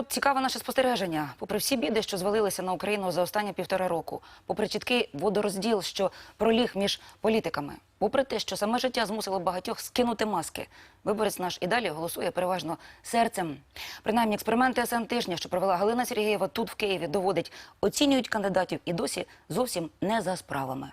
от цікаве наше спостереження. Попри всі біди, що звалилися на Україну за останні півтора року, попри чіткий водорозділ, що проліг між політиками, попри те, що саме життя змусило багатьох скинути маски, виборець наш і далі голосує переважно серцем. Принаймні, експерименти СН тижня, що провела Галина Сергієва тут в Києві, доводить, оцінюють кандидатів і досі зовсім не за справами.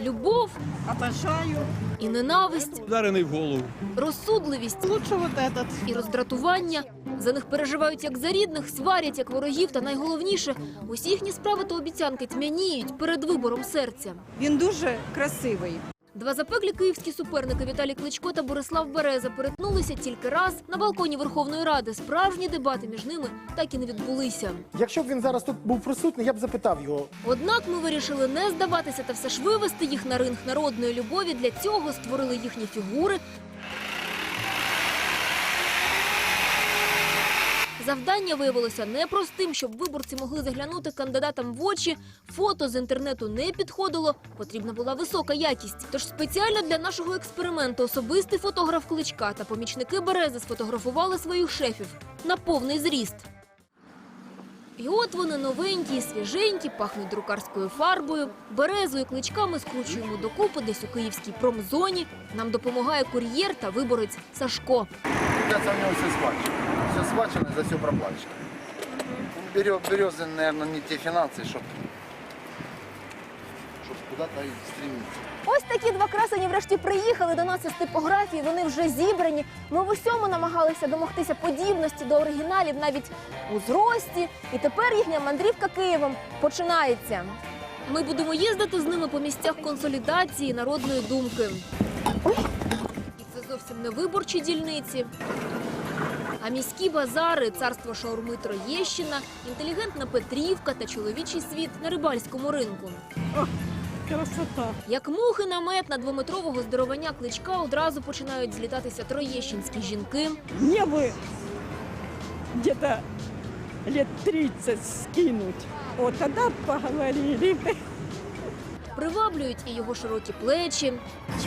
Любов Обожаю. і ненависть, Ударений в голову. розсудливість Лучше вот этот. і роздратування. За них переживають як за рідних, сварять як ворогів, та найголовніше усі їхні справи та обіцянки тьмяніють перед вибором серця. Він дуже красивий. Два запеклі київські суперники Віталій Кличко та Борислав Береза перетнулися тільки раз на балконі Верховної Ради. Справжні дебати між ними так і не відбулися. Якщо б він зараз тут був присутній, я б запитав його. Однак ми вирішили не здаватися та все ж вивести їх на ринг народної любові. Для цього створили їхні фігури. Завдання виявилося непростим, щоб виборці могли заглянути кандидатам в очі. Фото з інтернету не підходило, потрібна була висока якість. Тож спеціально для нашого експерименту особистий фотограф кличка та помічники берези сфотографували своїх шефів на повний зріст. І от вони новенькі, свіженькі, пахнуть друкарською фарбою. Березою кличками скручуємо докупи десь у київській промзоні. Нам допомагає кур'єр та виборець Сашко. Ребята, у него все схвачено Все схвачено, за все проплачено. Берет, березы, наверное, не те финансы, чтобы чтоб куда-то и стремиться. Ось такі два красені врешті приїхали до нас із типографії. Вони вже зібрані. Ми в усьому намагалися домогтися подібності до оригіналів, навіть у зрості. І тепер їхня мандрівка Києвом починається. Ми будемо їздити з ними по місцях консолідації народної думки. І це зовсім не виборчі дільниці. А міські базари, царство шаурми Троєщина, інтелігентна Петрівка та чоловічий світ на рибальському ринку. Красота. Як мухи на мед на двометрового здоровання кличка одразу починають злітатися троєщинські жінки. Мне бы где-то лет 30 скинуть. Тогда б поговорили. Приваблюють і його широкі плечі,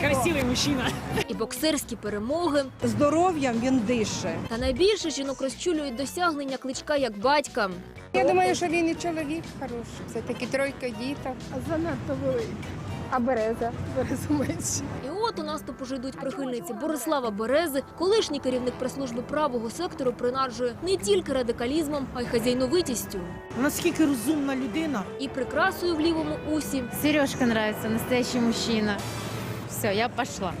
красивий мужчина. і боксерські перемоги. Здоров'ям він дише. Та найбільше жінок розчулюють досягнення кличка як батька. Я думаю, що він і чоловік хороший. Все таки тройка діток. Занадто великий. А береза? Береза менше. І от у наступ уже йдуть прихильниці Борислава Берези, колишній керівник прес-служби правого сектору принаджує не тільки радикалізмом, а й хазяйновитістю. Наскільки розумна людина. І прикрасою в лівому усі, Сережка нравится, настоящий мужчина. Все, я пішла.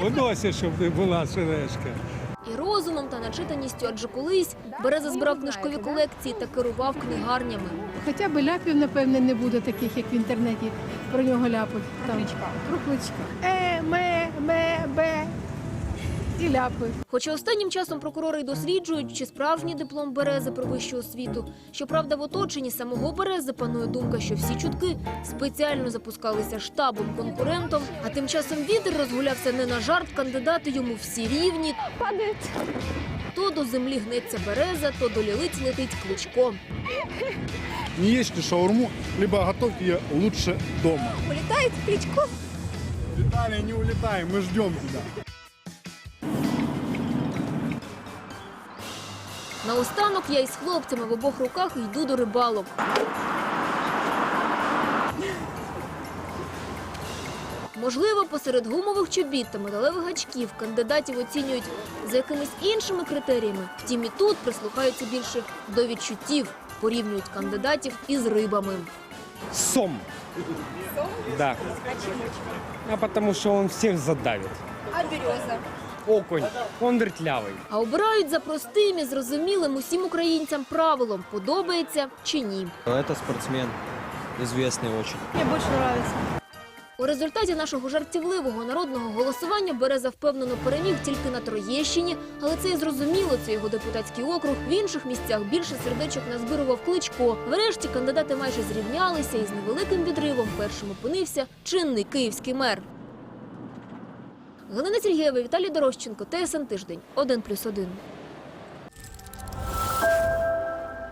Подося, щоб не була сережка. Розумом та начитаністю, адже колись Береза збирав книжкові колекції та керував книгарнями. Хоча б ляпів, напевне, не буде таких, як в інтернеті про нього ляпуть. Там, про кличка. Е, ме, ме, бе. І ляпи. Хоча останнім часом прокурори й досліджують, чи справжній диплом Берези про вищу освіту. Щоправда, в оточенні самого Берези панує думка, що всі чутки спеціально запускалися штабом конкурентом. А тим часом вітер розгулявся не на жарт, кандидати йому всі рівні. Падають. То до землі гнеться Береза, то до лілиць летить кличко. Не ешьте шаурму, либо готовьте ее лучше дома. Улітають кличко. Виталий, не улетай, мы ждем тебя. Наостанок я із хлопцями в обох руках йду до рибалок. Можливо, посеред гумових чобіт та металевих гачків кандидатів оцінюють за якимись іншими критеріями. Втім, і тут прислухаються більше до відчуттів, порівнюють кандидатів із рибами. Сом. Да. А потому что он всех задавит. А береза? Окунь. Он вертлявый. А обирають за простим і зрозумілим усім українцям правилом, подобається чи ні. Это спортсмен, известный очень. Мені більше подобається. У результаті нашого жартівливого народного голосування Береза впевнено переміг тільки на Троєщині, але це і зрозуміло, це його депутатський округ. В інших місцях більше сердечок назбирував кличко. Врешті кандидати майже зрівнялися, і з невеликим відривом першим опинився чинний київський мер. Галина Сергієва, Віталій Дорощенко, ТСН Тиждень, 1+,1.